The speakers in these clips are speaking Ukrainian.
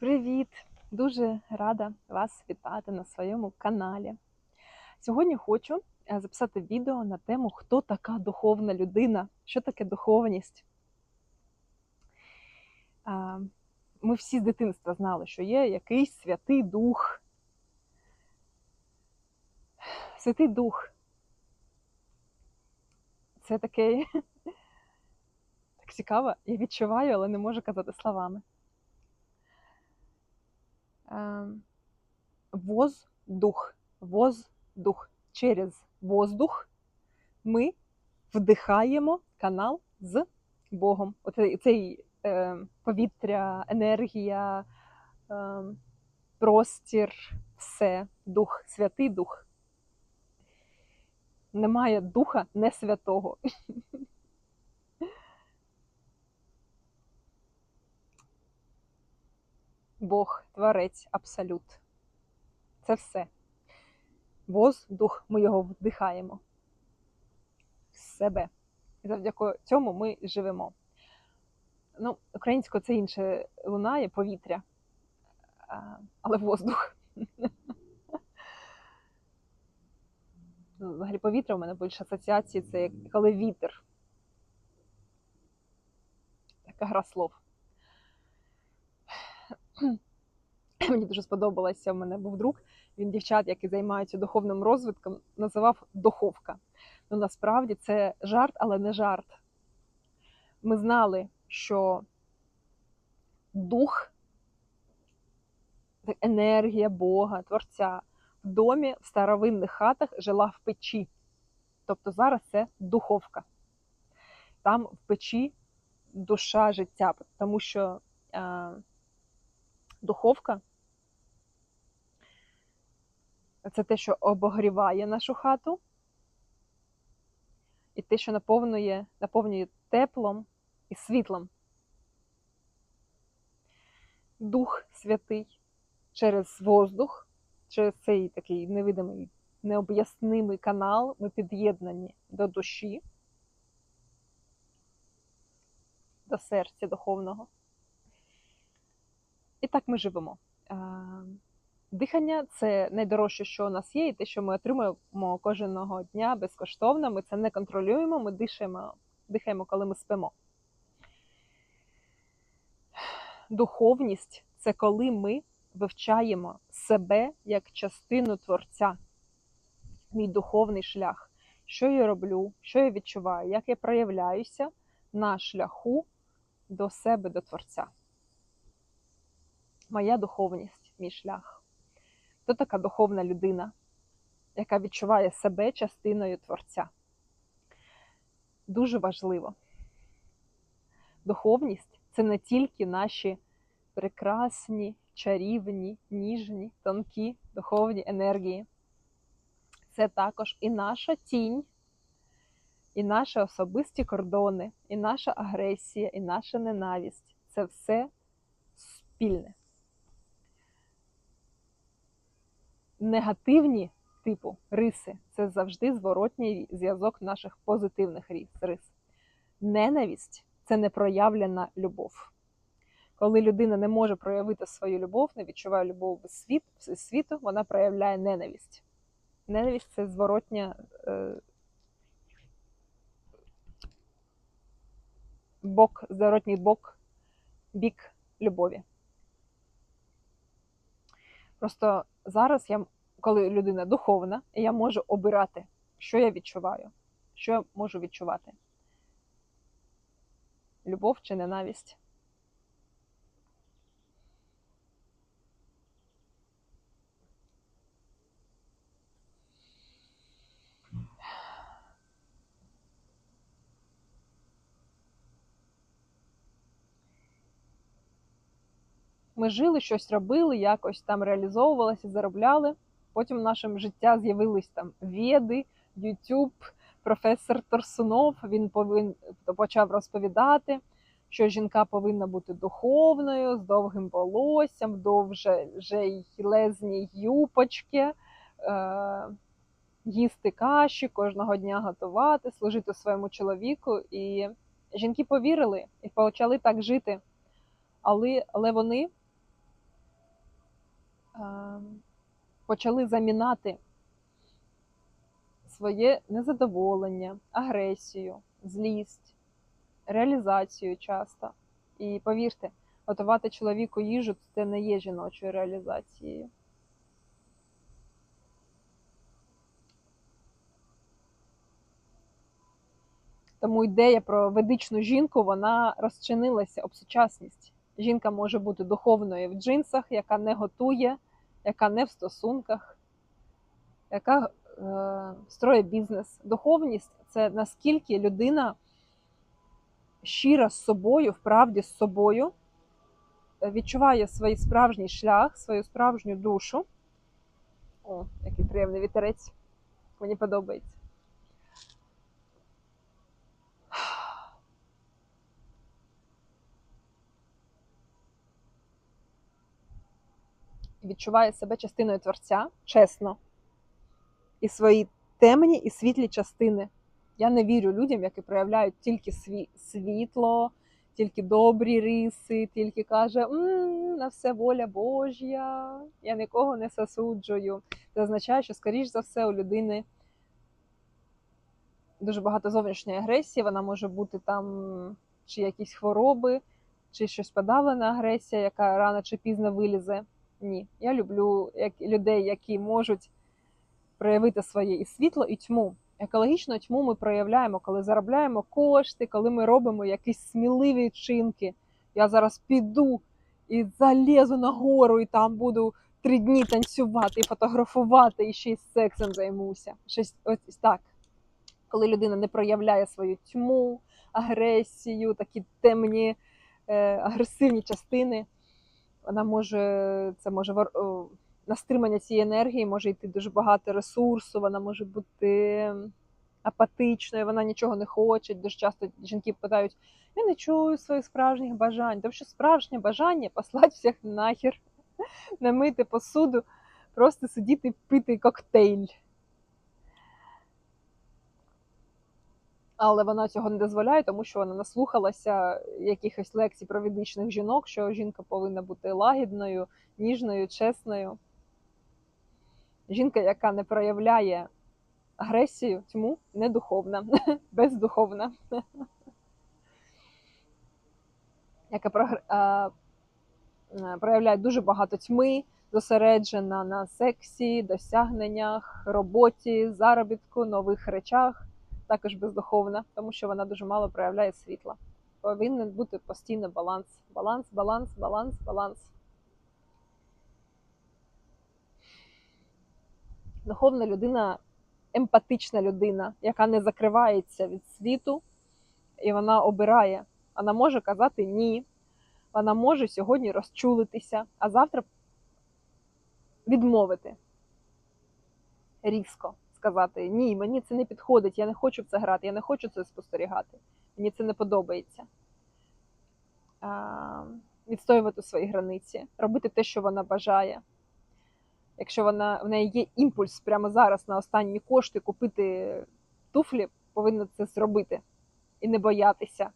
Привіт! Дуже рада вас вітати на своєму каналі. Сьогодні хочу е, записати відео на тему, хто така духовна людина, що таке духовність. Ми всі з дитинства знали, що є якийсь святий дух. Святий дух. Це таке так цікаво, я відчуваю, але не можу казати словами. Ем, воздух, воздух. Через воздух ми вдихаємо канал з Богом. Оцей цей е, повітря, енергія, е, простір, все, дух, святий дух. Немає духа не святого. Бог, творець, абсолют. Це все. Воздух, ми його вдихаємо в себе. І завдяки цьому ми живемо. Ну, Українською це інше лунає повітря, але воздух. Взагалі повітря у мене більше асоціації це коли вітер. Така гра слов. Мені дуже сподобалося. У мене був друг. Він дівчат, які займаються духовним розвитком, називав духовка. Ну насправді це жарт, але не жарт. Ми знали, що дух, енергія Бога, Творця в домі в старовинних хатах жила в печі. Тобто зараз це духовка. Там в печі душа життя, тому що. Духовка. Це те, що обогріває нашу хату, і те, що наповнює, наповнює теплом і світлом. Дух святий через воздух, через цей такий невидимий, необ'яснимий канал ми під'єднані до душі, до серця духовного. І так ми живемо. Дихання це найдорожче, що у нас є, і те, що ми отримуємо кожного дня безкоштовно. Ми це не контролюємо, ми дихаємо, дихаємо, коли ми спимо. Духовність це коли ми вивчаємо себе як частину творця, мій духовний шлях. Що я роблю, що я відчуваю, як я проявляюся на шляху до себе, до Творця моя духовність, мій шлях. Хто така духовна людина, яка відчуває себе частиною Творця? Дуже важливо. Духовність це не тільки наші прекрасні, чарівні, ніжні, тонкі духовні енергії. Це також і наша тінь, і наші особисті кордони, і наша агресія, і наша ненависть це все спільне. Негативні типу риси це завжди зворотній зв'язок наших позитивних рис. Ненависть це непроявлена любов. Коли людина не може проявити свою любов, не відчуває любов світ, світу, вона проявляє ненависть. Ненависть це зворотня е, бок, зворотній бок, бік любові. Просто зараз я, коли людина духовна, я можу обирати, що я відчуваю, що я можу відчувати. Любов чи ненависть. Ми жили, щось робили, якось там реалізовувалися, заробляли. Потім в нашому життя з'явились там Веди, Ютуб, професор Торсунов. Він повин почав розповідати, що жінка повинна бути духовною, з довгим волоссям, довже лезні юпочки, е, їсти каші, кожного дня готувати, служити своєму чоловіку. І жінки повірили і почали так жити. Але, Але вони почали замінати своє незадоволення, агресію, злість, реалізацію часто. І повірте, готувати чоловіку їжу це не є жіночою реалізацією. Тому ідея про ведичну жінку вона розчинилася об сучасність. Жінка може бути духовною в джинсах, яка не готує, яка не в стосунках, яка е, строє бізнес. Духовність це наскільки людина щира з собою, вправді з собою, е, відчуває свій справжній шлях, свою справжню душу. О, який приємний вітерець. Мені подобається. Відчуває себе частиною творця, чесно, і свої темні і світлі частини. Я не вірю людям, які проявляють тільки сві- світло, тільки добрі риси, тільки каже, «М, на все воля Божя, я нікого не засуджую. Це означає, що, скоріш за все, у людини дуже багато зовнішньої агресії, вона може бути там чи якісь хвороби, чи щось подавлена агресія, яка рано чи пізно вилізе. Ні, я люблю людей, які можуть проявити своє і світло, і тьму. Екологічну тьму ми проявляємо, коли заробляємо кошти, коли ми робимо якісь сміливі вчинки. Я зараз піду і залізу на гору, і там буду три дні танцювати, і фотографувати, і ще й сексом займуся. Щось ось так. Коли людина не проявляє свою тьму, агресію, такі темні, е, агресивні частини вона може це може на стримання цієї енергії може йти дуже багато ресурсу, вона може бути апатичною, вона нічого не хоче. Дуже часто жінки питають: я не чую своїх справжніх бажань. Тому що справжнє бажання послати всіх нахер, не мити посуду, просто сидіти пити коктейль. Але вона цього не дозволяє, тому що вона наслухалася якихось лекцій про ведичних жінок, що жінка повинна бути лагідною, ніжною, чесною. Жінка, яка не проявляє агресію, тьму, недуховна, бездуховна. Яка проявляє дуже багато тьми, зосереджена на сексі, досягненнях, роботі, заробітку, нових речах також бездуховна, тому що вона дуже мало проявляє світла. Повинен бути постійно баланс. Баланс, баланс, баланс, баланс. Духовна людина емпатична людина, яка не закривається від світу, і вона обирає. Вона може казати ні. Вона може сьогодні розчулитися, а завтра відмовити різко сказати ні, мені це не підходить, я не хочу в це грати, я не хочу це спостерігати, мені це не подобається. Відстоювати свої границі, робити те, що вона бажає. Якщо вона в неї є імпульс прямо зараз на останні кошти купити туфлі, повинна це зробити і не боятися.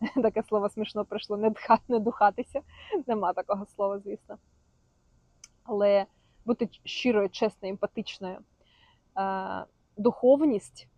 Таке слово смішно прийшло, не, не духатися. Нема такого слова, звісно. Але бути щирою, чесною, емпатичною. Е, духовність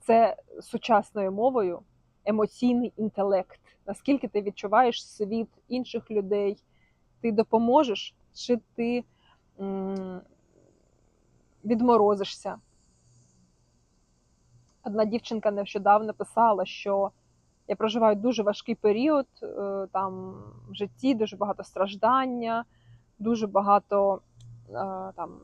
це сучасною мовою емоційний інтелект. Наскільки ти відчуваєш світ інших людей, ти допоможеш, чи ти відморозишся. Одна дівчинка нещодавно писала, що я проживаю дуже важкий період е, там в житті, дуже багато страждання, дуже багато е, там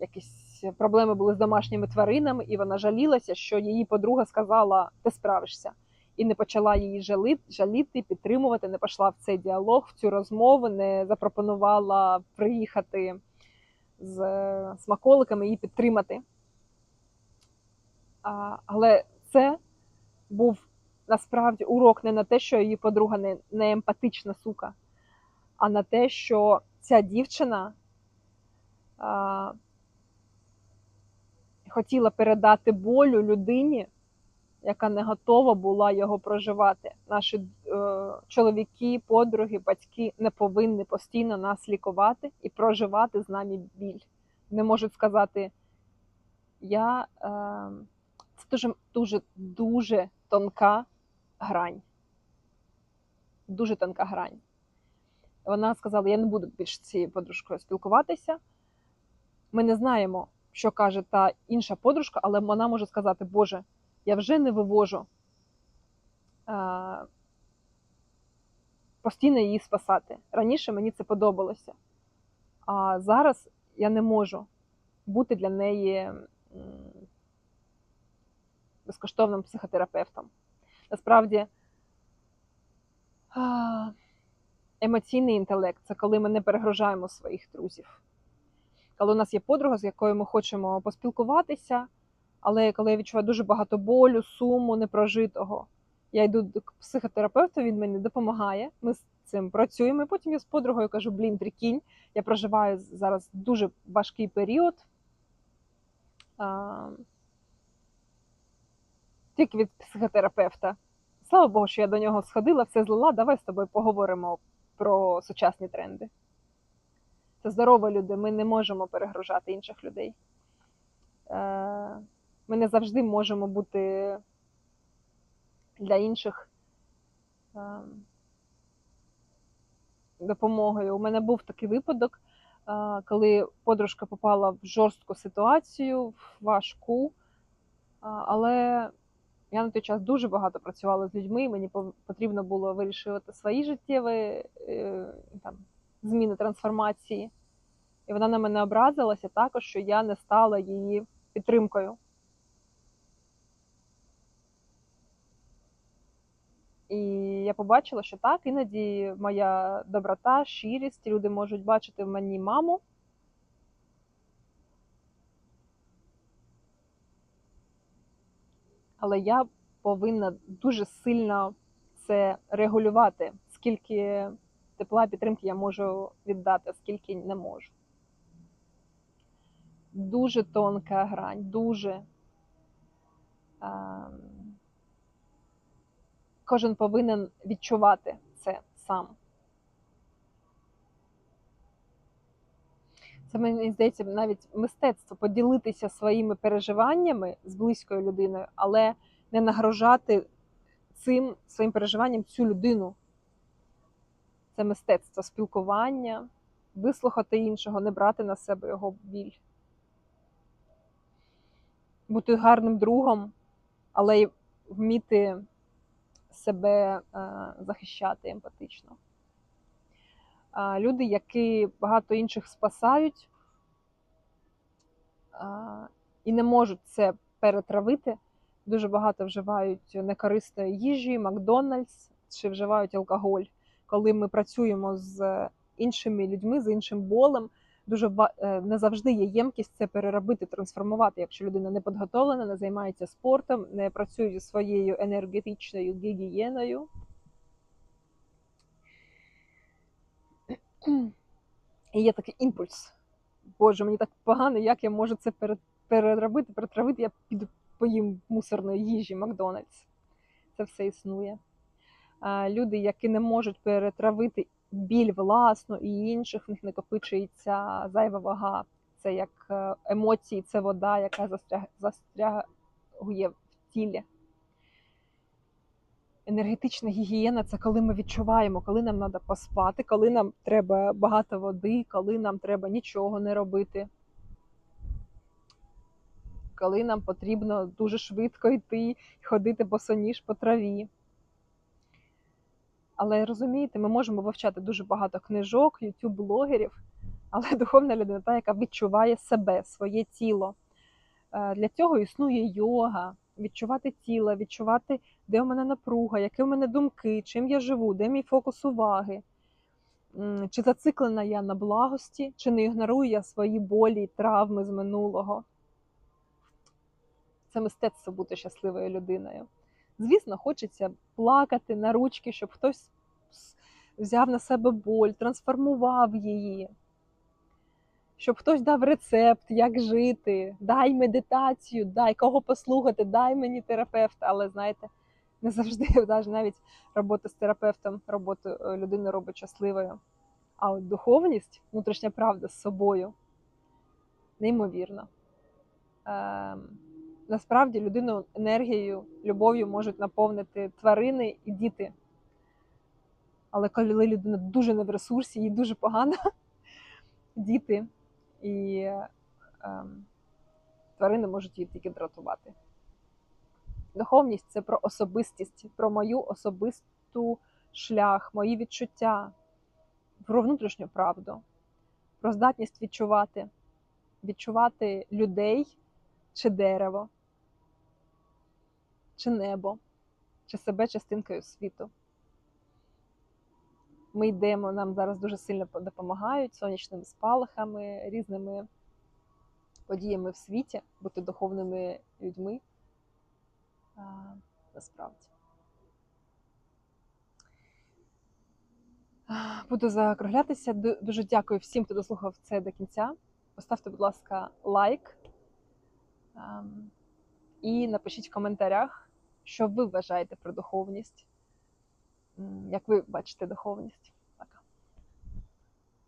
якісь проблеми були з домашніми тваринами, і вона жалілася, що її подруга сказала: ти справишся. І не почала її жаліти, підтримувати, не пішла в цей діалог, в цю розмову, не запропонувала приїхати з е, смаколиками і підтримати. А, але це був насправді урок не на те, що її подруга не, не емпатична сука, а на те, що ця дівчина хотіла передати болю людині, яка не готова була його проживати. Наші е, чоловіки, подруги, батьки не повинні постійно нас лікувати і проживати з нами біль. не можуть сказати я. Е, це дуже, дуже, дуже тонка грань. Дуже тонка грань. Вона сказала: я не буду більше цією подружкою спілкуватися. Ми не знаємо, що каже та інша подружка, але вона може сказати, Боже, я вже не вивожу а, постійно її спасати. Раніше мені це подобалося. А зараз я не можу бути для неї безкоштовним психотерапевтом. Насправді, емоційний інтелект це коли ми не перегружаємо своїх друзів. Коли у нас є подруга, з якою ми хочемо поспілкуватися, але коли я відчуваю дуже багато болю, суму, непрожитого, я йду до психотерапевта, він мені допомагає. Ми з цим працюємо. І потім я з подругою кажу: блін, прикинь, я проживаю зараз дуже важкий період. А, тільки від психотерапевта. Слава Богу, що я до нього сходила, все злила. Давай з тобою поговоримо про сучасні тренди. Це здорові люди, ми не можемо перегружати інших людей. Е, Ми не завжди можемо бути для інших е, допомогою. У мене був такий випадок, е, коли подружка попала в жорстку ситуацію, в важку, але я на той час дуже багато працювала з людьми, мені потрібно було вирішувати свої життєві там, зміни трансформації. І вона на мене образилася також, що я не стала її підтримкою. І я побачила, що так, іноді моя доброта, щирість, люди можуть бачити в мені маму. Але я повинна дуже сильно це регулювати, скільки тепла підтримки я можу віддати, скільки не можу. Дуже тонка грань, дуже. Кожен повинен відчувати це сам. Це мені здається навіть мистецтво поділитися своїми переживаннями з близькою людиною, але не нагрожати цим своїм переживанням цю людину. Це мистецтво спілкування, вислухати іншого, не брати на себе його біль. Бути гарним другом, але й вміти себе е, захищати емпатично. Люди, які багато інших спасають і не можуть це перетравити, дуже багато вживають некорисної їжі, Макдональдс чи вживають алкоголь. Коли ми працюємо з іншими людьми, з іншим болем, дуже не завжди є ємкість це переробити, трансформувати. Якщо людина не підготовлена, не займається спортом, не працює зі своєю енергетичною гігієною. І є такий імпульс. Боже, мені так погано, як я можу це переробити, перетравити, я піду поїм мусорної їжі, Макдональдс. Це все існує. Люди, які не можуть перетравити біль власну і інших, в них накопичується зайва вага. Це як е, емоції, це вода, яка застряг... застрягує в тілі. Енергетична гігієна це коли ми відчуваємо, коли нам треба поспати, коли нам треба багато води, коли нам треба нічого не робити. Коли нам потрібно дуже швидко йти і ходити босоніж по траві. Але розумієте, ми можемо вивчати дуже багато книжок, ютуб-блогерів, але духовна людина, та, яка відчуває себе, своє тіло. Е, для цього існує йога, відчувати тіло, відчувати, де у мене напруга, які у мене думки, чим я живу, де мій фокус уваги. Чи зациклена я на благості, чи не ігнорую я свої болі, і травми з минулого. Це мистецтво бути щасливою людиною. Звісно, хочеться плакати на ручки, щоб хтось взяв на себе боль, трансформував її, щоб хтось дав рецепт, як жити, дай медитацію, дай кого послухати, дай мені терапевта. Але знаєте, не завжди навіть робота з терапевтом, роботу е, людини робить щасливою. А от духовність, внутрішня правда з собою, неймовірно. Насправді людину енергією, любов'ю можуть наповнити тварини і діти. Але коли людина дуже не в ресурсі, їй дуже погано, діти і ем, тварини можуть її тільки дратувати. Духовність це про особистість, про мою особисту шлях, мої відчуття, про внутрішню правду, про здатність відчувати, відчувати людей чи дерево, чи небо, чи себе частинкою світу. Ми йдемо, нам зараз дуже сильно допомагають сонячними спалахами, різними подіями в світі, бути духовними людьми. А, насправді. Буду закруглятися. Дуже дякую всім, хто дослухав це до кінця. Поставте, будь ласка, лайк. І напишіть в коментарях, що ви вважаєте про духовність, як ви бачите духовність.